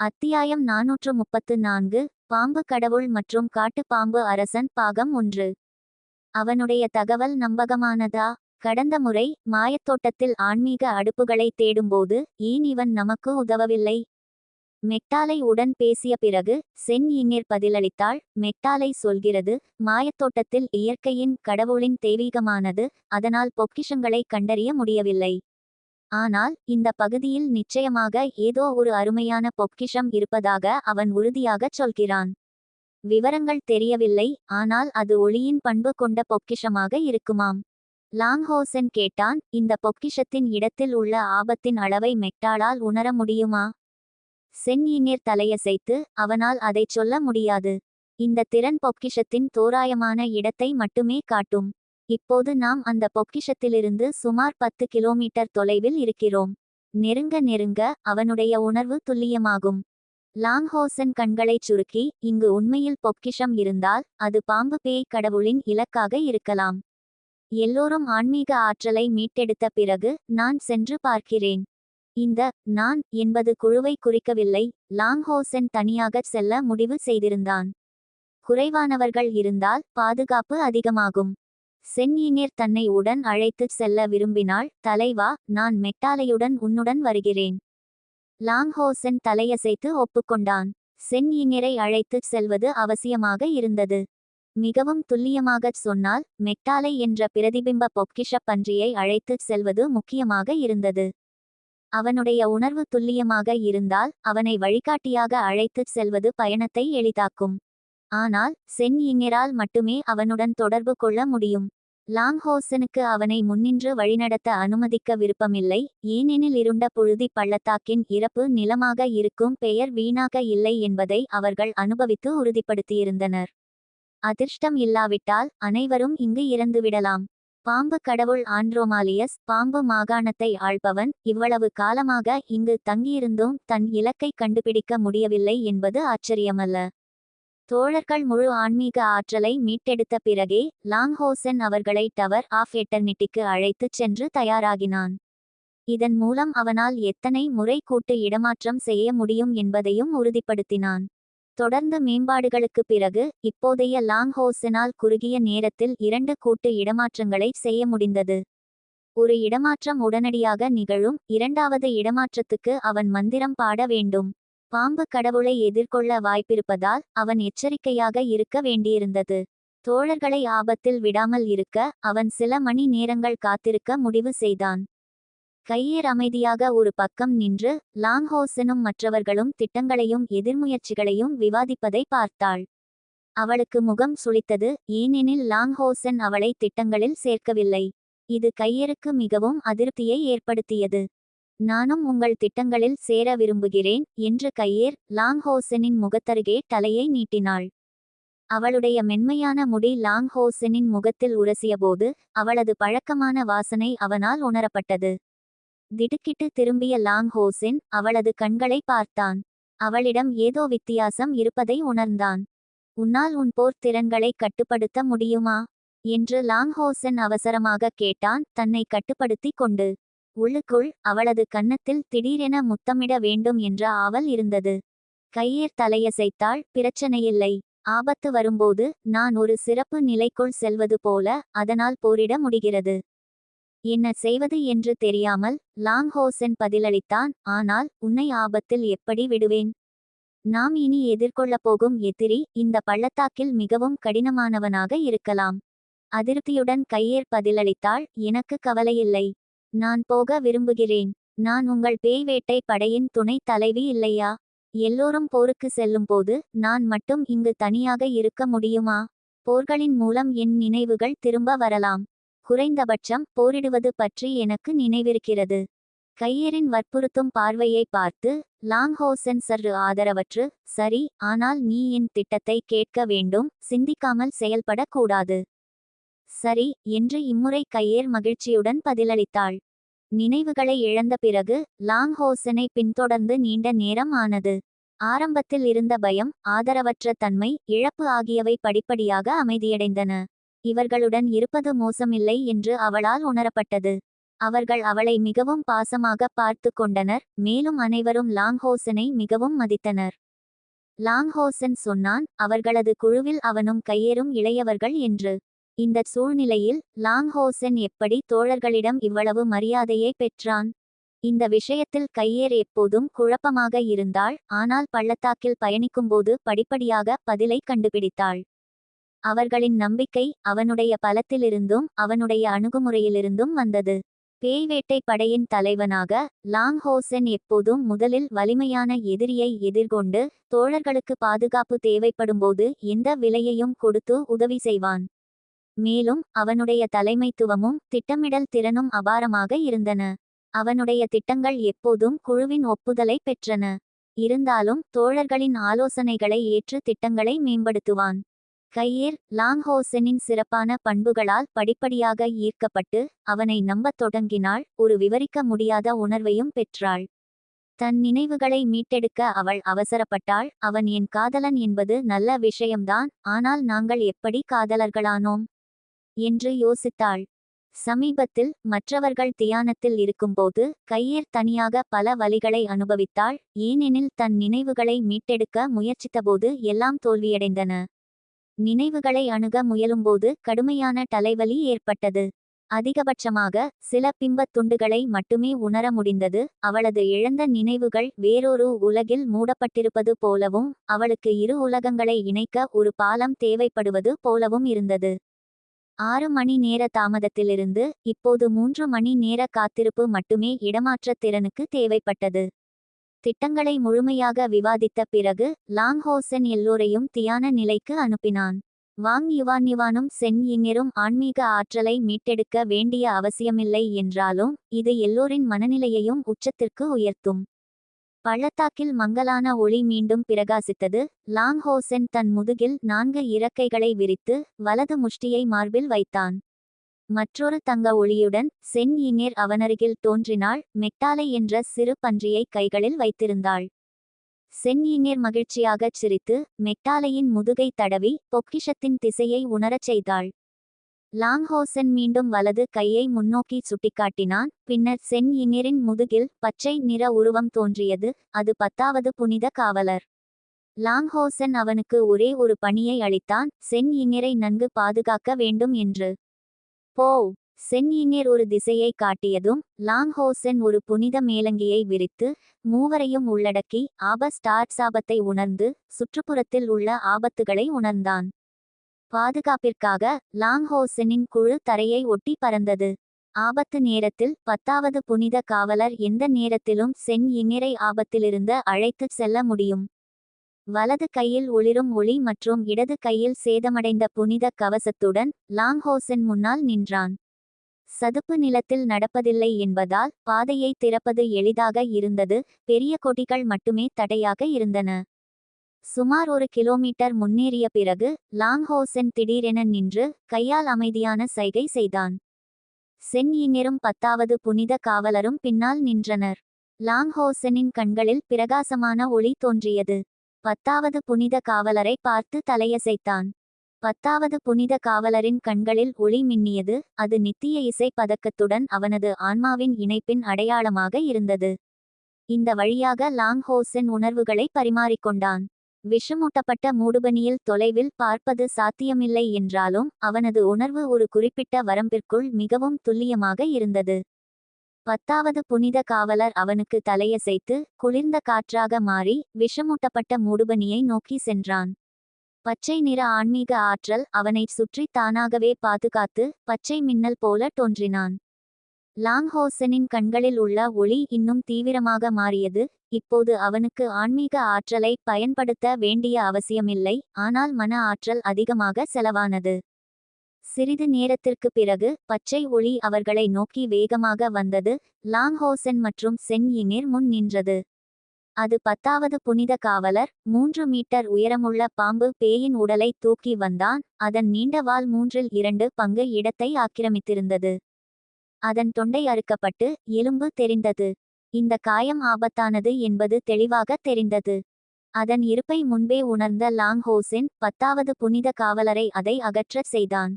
அத்தியாயம் நாநூற்று முப்பத்து நான்கு பாம்பு கடவுள் மற்றும் காட்டுப்பாம்பு அரசன் பாகம் ஒன்று. அவனுடைய தகவல் நம்பகமானதா? கடந்த முறை மாயத்தோட்டத்தில் ஆன்மீக அடுப்புகளை தேடும்போது ஏன் இவன் நமக்கு உதவவில்லை? மெக்டாலை உடன் பேசிய பிறகு சென் இங்கிர் பதிலளித்தாள் மெக்டாலை சொல்கிறது மாயத்தோட்டத்தில் இயற்கையின் கடவுளின் தெய்வீகமானது அதனால் பொக்கிஷங்களை கண்டறிய முடியவில்லை. ஆனால் இந்த பகுதியில் நிச்சயமாக ஏதோ ஒரு அருமையான பொக்கிஷம் இருப்பதாக அவன் உறுதியாகச் சொல்கிறான். விவரங்கள் தெரியவில்லை ஆனால் அது ஒளியின் பண்பு கொண்ட பொக்கிஷமாக இருக்குமாம். லாங்ஹோசன் கேட்டான் இந்த பொக்கிஷத்தின் இடத்தில் உள்ள ஆபத்தின் அளவை மெக்டாலால் உணர முடியுமா? சென் இங்கேர் தலையசைத்து அவனால் அதைச் சொல்ல முடியாது. இந்த திறன் பொக்கிஷத்தின் தோராயமான இடத்தை மட்டுமே காட்டும். இப்போது நாம் அந்த பொக்கிஷத்திலிருந்து சுமார் பத்து கிலோமீட்டர் தொலைவில் இருக்கிறோம். நெருங்க நெருங்க அவனுடைய உணர்வு துல்லியமாகும். லாங்ஹோசன் கண்களைச் சுருக்கி இங்கு உண்மையில் பொக்கிஷம் இருந்தால் அது பாம்பு பேய் கடவுளின் இலக்காக இருக்கலாம். எல்லோரும் ஆன்மீக ஆற்றலை மீட்டெடுத்த பிறகு நான் சென்று பார்க்கிறேன். இந்த நான் என்பது குழுவை குறிக்கவில்லை லாங்ஹோசன் தனியாகச் செல்ல முடிவு செய்திருந்தான். குறைவானவர்கள் இருந்தால் பாதுகாப்பு அதிகமாகும். சென்யினேர் தன்னை உடன் அழைத்துச் செல்ல விரும்பினாள் தலைவா நான் மெட்டாலையுடன் உன்னுடன் வருகிறேன். லாங்ஹோசன் தலையசைத்து ஒப்புக்கொண்டான். சென்யினரை அழைத்துச் செல்வது அவசியமாக இருந்தது. மிகவும் துல்லியமாகச் சொன்னால் மெட்டாலை என்ற பிரதிபிம்ப பொக்கிஷ பன்றியை அழைத்துச் செல்வது முக்கியமாக இருந்தது. அவனுடைய உணர்வு துல்லியமாக இருந்தால் அவனை வழிகாட்டியாக அழைத்துச் செல்வது பயணத்தை எளிதாக்கும். ஆனால் சென் இங்கரால் மட்டுமே அவனுடன் தொடர்பு கொள்ள முடியும். லாங்ஹோசனுக்கு அவனை முன்னின்று வழிநடத்த அனுமதிக்க விருப்பமில்லை. ஏனெனில் இருண்ட புழுதி பள்ளத்தாக்கின் இறப்பு நிலமாக இருக்கும் பெயர் வீணாக இல்லை என்பதை அவர்கள் அனுபவித்து உறுதிப்படுத்தியிருந்தனர். அதிர்ஷ்டம் இல்லாவிட்டால் அனைவரும் இங்கு இறந்துவிடலாம். பாம்பு கடவுள் ஆண்ட்ரோமாலியஸ் பாம்பு மாகாணத்தை ஆள்பவன் இவ்வளவு காலமாக இங்கு தங்கியிருந்தும் தன் இலக்கை கண்டுபிடிக்க முடியவில்லை என்பது ஆச்சரியமல்ல. தோழர்கள் முழு ஆன்மீக ஆற்றலை மீட்டெடுத்த பிறகே லாங்ஹோசன் அவர்களை டவர் ஆஃப் எட்டர்னிட்டிக்கு அழைத்துச் சென்று தயாராகினான். இதன் மூலம் அவனால் எத்தனை முறை கூட்டு இடமாற்றம் செய்ய முடியும் என்பதையும் உறுதிப்படுத்தினான். தொடர்ந்து மேம்பாடுகளுக்கு பிறகு இப்போதைய லாங்ஹோசனால் குறுகிய நேரத்தில் இரண்டு கூட்டு இடமாற்றங்களை செய்ய முடிந்தது. ஒரு இடமாற்றம் உடனடியாக நிகழும் இரண்டாவது இடமாற்றத்துக்கு அவன் மந்திரம் பாட வேண்டும். பாம்பு கடவுளை எதிர்கொள்ள வாய்ப்பிருப்பதால் அவன் எச்சரிக்கையாக இருக்க வேண்டியிருந்தது. தோழர்களை ஆபத்தில் விடாமல் இருக்க அவன் சில மணி நேரங்கள் காத்திருக்க முடிவு செய்தான். கையேர் அமைதியாக ஒரு பக்கம் நின்று லாங்ஹோசனும் மற்றவர்களும் திட்டங்களையும் எதிர்முயற்சிகளையும் விவாதிப்பதை பார்த்தாள். அவளுக்கு முகம் சுளித்தது ஏனெனில் லாங்ஹோசன் அவளை திட்டங்களில் சேர்க்கவில்லை. இது கையருக்கு மிகவும் அதிருப்தியை ஏற்படுத்தியது. நானும் உங்கள் திட்டங்களில் சேர விரும்புகிறேன் என்று கையேர் லாங்ஹோசனின் முகத்தருகே தலையை நீட்டினாள். அவளுடைய மென்மையான முடி லாங்ஹோசனின் முகத்தில் உரசியபோது அவளது பழக்கமான வாசனை அவனால் உணரப்பட்டது. திடுக்கிட்டு திரும்பிய லாங்ஹோசென் அவளது கண்களை பார்த்தான். அவளிடம் ஏதோ வித்தியாசம் இருப்பதை உணர்ந்தான். உன்னால் உன் போர் திறன்களை கட்டுப்படுத்த முடியுமா? என்று லாங்ஹோசன் அவசரமாக கேட்டான் தன்னை கட்டுப்படுத்தி கொண்டு. உள்ளுக்குள் அவளது கன்னத்தில் திடீரென முத்தமிட வேண்டும் என்ற ஆவல் இருந்தது. கையேர் தலையசைத்தாள் பிரச்சனையில்லை. ஆபத்து வரும்போது நான் ஒரு சிறப்பு நிலைக்குள் செல்வது போல அதனால் போரிட முடிகிறது. என்ன செய்வது என்று தெரியாமல் லாங்ஹோசன் பதிலளித்தான் ஆனால் உன்னை ஆபத்தில் எப்படி விடுவேன்? நாம் இனி எதிர்கொள்ளப் போகும் எதிரி இந்த பள்ளத்தாக்கில் மிகவும் கடினமானவனாக இருக்கலாம். அதிருப்தியுடன் கையேற் பதிலளித்தாள் எனக்கு கவலையில்லை. நான் போக விரும்புகிறேன். நான் உங்கள் பேய் வேட்டை படையின் துணைத் தலைவி இல்லையா? எல்லோரும் போருக்கு செல்லும்போது நான் மட்டும் இங்கு தனியாக இருக்க முடியுமா? போர்களின் மூலம் என் நினைவுகள் திரும்ப வரலாம். குறைந்தபட்சம் போரிடுவது பற்றி எனக்கு நினைவிருக்கிறது. கையரின் வற்புறுத்தும் பார்வையை பார்த்து லாங்ஹோசன் சற்று ஆதரவற்று சரி ஆனால் நீ என் திட்டத்தை கேட்க வேண்டும் சிந்திக்காமல் செயல்படக்கூடாது சரி என்று இம்முறை கையேர் மகிழ்ச்சியுடன் பதிலளித்தாள். நினைவுகளை இழந்த பிறகு லாங் ஹோசனை பின்தொடர்ந்து நீண்ட நேரம் ஆனது. ஆரம்பத்தில் இருந்த பயம் ஆதரவற்ற தன்மை இழப்பு ஆகியவை படிப்படியாக அமைதியடைந்தன. இவர்களுடன் இருப்பது மோசமில்லை என்று அவளால் உணரப்பட்டது. அவர்கள் அவளை மிகவும் பாசமாக பார்த்து கொண்டனர் மேலும் அனைவரும் லாங்ஹோசனை மிகவும் மதித்தனர். லாங்ஹோசன் சொன்னான் அவர்களது குழுவில் அவனும் கையேறும் இளையவர்கள் என்று. இந்த சூழ்நிலையில் லாங்ஹோசென் எப்படி தோழர்களிடம் இவ்வளவு மரியாதையை பெற்றான்? இந்த விஷயத்தில் கையேர் எப்போதும் குழப்பமாக இருந்தாள் ஆனால் பள்ளத்தாக்கில் பயணிக்கும்போது படிப்படியாக பதிலை கண்டுபிடித்தாள். அவர்களின் நம்பிக்கை அவனுடைய பலத்திலிருந்தும் அவனுடைய அணுகுமுறையிலிருந்தும் வந்தது. பேய்வேட்டை படையின் தலைவனாக லாங்ஹோசென் எப்போதும் முதலில் வலிமையான எதிரியை எதிர்கொண்டு தோழர்களுக்கு பாதுகாப்பு தேவைப்படும்போது எந்த விலையையும் கொடுத்து உதவி செய்வான். மேலும் அவனுடைய தலைமைத்துவமும் திட்டமிடல் திறனும் அபாரமாக இருந்தன. அவனுடைய திட்டங்கள் எப்போதும் குழுவின் ஒப்புதலை பெற்றன. இருந்தாலும் தோழர்களின் ஆலோசனைகளை ஏற்று திட்டங்களை மேம்படுத்துவான். கையேர் லாங்ஹோசனின் சிறப்பான பண்புகளால் படிப்படியாக ஈர்க்கப்பட்டு அவனை நம்பத் தொடங்கினாள் ஒரு விவரிக்க முடியாத உணர்வையும் பெற்றாள். தன் நினைவுகளை மீட்டெடுக்க அவள் அவசரப்பட்டாள் அவன் என் காதலன் என்பது நல்ல விஷயம்தான் ஆனால் நாங்கள் எப்படி காதலர்களானோம்? என்று யோசித்தாள். சமீபத்தில் மற்றவர்கள் தியானத்தில் இருக்கும்போது கையேர் தனியாக பல வலிகளை அனுபவித்தாள். ஏனெனில் தன் நினைவுகளை மீட்டெடுக்க முயற்சித்தபோது எல்லாம் தோல்வியடைந்தன. நினைவுகளை அணுக முயலும்போது கடுமையான தலைவலி ஏற்பட்டது. அதிகபட்சமாக சில பிம்பத் துண்டுகளை மட்டுமே உணர முடிந்தது. அவளது இழந்த நினைவுகள் வேறொரு உலகில் மூடப்பட்டிருப்பது போலவும் அவளுக்கு இரு உலகங்களை இணைக்க ஒரு பாலம் தேவைப்படுவது போலவும் இருந்தது. ஆறு மணி நேர தாமதத்திலிருந்து இப்போது மூன்று மணி நேர காத்திருப்பு மட்டுமே இடமாற்றத் திறனுக்கு தேவைப்பட்டது. திட்டங்களை முழுமையாக விவாதித்த பிறகு லாங்ஹோசன் எல்லோரையும் தியான நிலைக்கு அனுப்பினான். வாங் யுவான்யுவானும் சென் இங்கரும் ஆன்மீக ஆற்றலை மீட்டெடுக்க வேண்டிய அவசியமில்லை என்றாலும் இது எல்லோரின் மனநிலையையும் உச்சத்திற்கு உயர்த்தும். பள்ளத்தாக்கில் மங்கலான ஒளி மீண்டும் பிரகாசித்தது. லாங் ஹோசென் தன் முதுகில் நான்கு இறக்கைகளை விரித்து வலது முஷ்டியை மார்பில் வைத்தான். மற்றொரு தங்க ஒளியுடன் சென் இங்கேர் அவனருகில் தோன்றினாள். மெட்டாலை என்ற சிறு பன்றியை கைகளில் வைத்திருந்தாள். சென் இங்கேர் மகிழ்ச்சியாகச் சிரித்து மெட்டாலையின் முதுகை தடவி பொக்கிஷத்தின் திசையை உணரச் செய்தாள். லாங்ஹோசன் மீண்டும் வலது கையை முன்னோக்கி சுட்டிக்காட்டினான். பின்னர் சென் இனிரின் முதுகில் பச்சை நிற உருவம் தோன்றியது. அது பத்தாவது புனித காவலர். லாங்ஹோசன் அவனுக்கு ஒரே ஒரு பணியை அளித்தான். சென் இனிரை நன்கு பாதுகாக்க வேண்டும் என்று. போ. சென் இனிர் ஒரு திசையை காட்டியதும் லாங்ஹோசன் ஒரு புனித மேலங்கியை விரித்து மூவரையும் உள்ளடக்கி ஆப ஸ்டார்ட் சாபத்தை உணர்ந்து சுற்றுப்புறத்தில் உள்ள ஆபத்துகளை உணர்ந்தான். பாதுகாப்பிற்காக லாங்ஹோசெனின் குழு தரையை ஒட்டி பறந்தது. ஆபத்து நேரத்தில் பத்தாவது புனித காவலர் எந்த நேரத்திலும் சென் இந்நிறை ஆபத்திலிருந்து அழைத்துச் செல்ல முடியும். வலது கையில் ஒளிரும் ஒளி மற்றும் இடது கையில் சேதமடைந்த புனித கவசத்துடன் லாங்ஹோசென் முன்னால் நின்றான். சதுப்பு நிலத்தில் நடப்பதில்லை என்பதால் பாதையை திறப்பது எளிதாக இருந்தது பெரிய கொடிகள் மட்டுமே தடையாக இருந்தன. சுமார் ஒரு கிலோமீட்டர் முன்னேறிய பிறகு லாங்ஹோசென் திடீரென நின்று கையால் அமைதியான சைகை செய்தான். சென் இங்கரும் பத்தாவது புனித காவலரும் பின்னால் நின்றனர். லாங்ஹோசனின் கண்களில் பிரகாசமான ஒளி தோன்றியது. பத்தாவது புனித காவலரை பார்த்து தலையசைத்தான். பத்தாவது புனித காவலரின் கண்களில் ஒளி மின்னியது அது நித்திய இசை பதக்கத்துடன் அவனது ஆன்மாவின் இணைப்பின் அடையாளமாக இருந்தது. இந்த வழியாக லாங்ஹோசன் உணர்வுகளை பரிமாறிக்கொண்டான். விஷமூட்டப்பட்ட மூடுபனியில் தொலைவில் பார்ப்பது சாத்தியமில்லை என்றாலும் அவனது உணர்வு ஒரு குறிப்பிட்ட வரம்பிற்குள் மிகவும் துல்லியமாக இருந்தது. பத்தாவது புனித காவலர் அவனுக்கு தலையசைத்து குளிர்ந்த காற்றாக மாறி விஷமூட்டப்பட்ட மூடுபனியை நோக்கி சென்றான். பச்சை நிற ஆன்மீக ஆற்றல் அவனை சுற்றி தானாகவே பாதுகாத்து பச்சை மின்னல் போல தோன்றினான். லாங்ஹோசனின் கண்களில் உள்ள ஒளி இன்னும் தீவிரமாக மாறியது இப்போது அவனுக்கு ஆன்மீக ஆற்றலை பயன்படுத்த வேண்டிய அவசியமில்லை ஆனால் மன ஆற்றல் அதிகமாக செலவானது. சிறிது நேரத்திற்கு பிறகு பச்சை ஒளி அவர்களை நோக்கி வேகமாக வந்தது லாங்ஹோசன் மற்றும் சென் இனிர் முன் நின்றது. அது பத்தாவது புனித காவலர் மூன்று மீட்டர் உயரமுள்ள பாம்பு பேயின் உடலை தூக்கி வந்தான் அதன் நீண்ட வால் மூன்றில் இரண்டு பங்கு இடத்தை ஆக்கிரமித்திருந்தது. அதன் தொண்டை அறுக்கப்பட்டு எலும்பு தெரிந்தது. இந்த காயம் ஆபத்தானது என்பது தெளிவாக தெரிந்தது. அதன் இருப்பை முன்பே உணர்ந்த லாங் ஹோசென் பத்தாவது புனித காவலரை அதை அகற்றச் செய்தான்.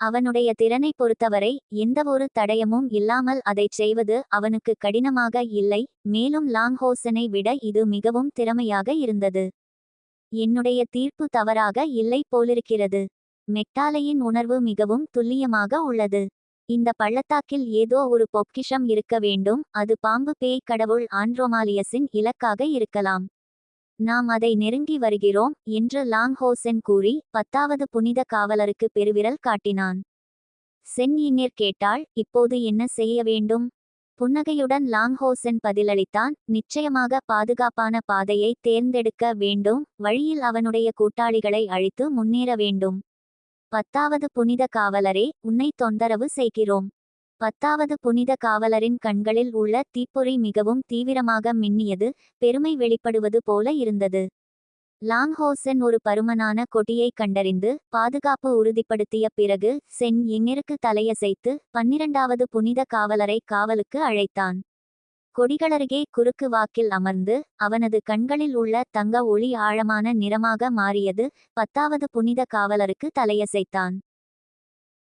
அவனுடைய திறனை பொறுத்தவரை எந்தவொரு தடயமும் இல்லாமல் அதைச் செய்வது அவனுக்கு கடினமாக இல்லை மேலும் லாங்ஹோசனை விட இது மிகவும் திறமையாக இருந்தது. என்னுடைய தீர்ப்பு தவறாக இல்லை போலிருக்கிறது. மெக்டாலையின் உணர்வு மிகவும் துல்லியமாக உள்ளது. இந்த பள்ளத்தாக்கில் ஏதோ ஒரு பொக்கிஷம் இருக்க வேண்டும் அது பாம்பு பேய் கடவுள் ஆண்ட்ரோமாலியஸின் இலக்காக இருக்கலாம். நாம் அதை நெருங்கி வருகிறோம் என்று லாங்ஹோசென் கூறி பத்தாவது புனித காவலருக்கு பெருவிரல் காட்டினான். சென் இன்னிர் கேட்டாள் இப்போது என்ன செய்ய வேண்டும்? புன்னகையுடன் லாங்ஹோசென் பதிலளித்தான் நிச்சயமாக பாதுகாப்பான பாதையை தேர்ந்தெடுக்க வேண்டும் வழியில் அவனுடைய கூட்டாளிகளை அழித்து முன்னேற வேண்டும். பத்தாவது புனித காவலரே உன்னை தொந்தரவு செய்கிறோம். பத்தாவது புனித காவலரின் கண்களில் உள்ள தீப்பொறி மிகவும் தீவிரமாக மின்னியது பெருமை வெளிப்படுவது போல இருந்தது. லாங்ஹோசன் ஒரு பருமனான கொடியை கண்டறிந்து பாதுகாப்பு உறுதிப்படுத்திய பிறகு சென் எங்கிற்கு தலையசைத்து பன்னிரண்டாவது புனித காவலரை காவலுக்கு அழைத்தான். கொடிகளருகே குறுக்கு வாக்கில் அமர்ந்து அவனது கண்களில் உள்ள தங்க ஒளி ஆழமான நிறமாக மாறியது பத்தாவது புனித காவலருக்கு தலையசைத்தான்.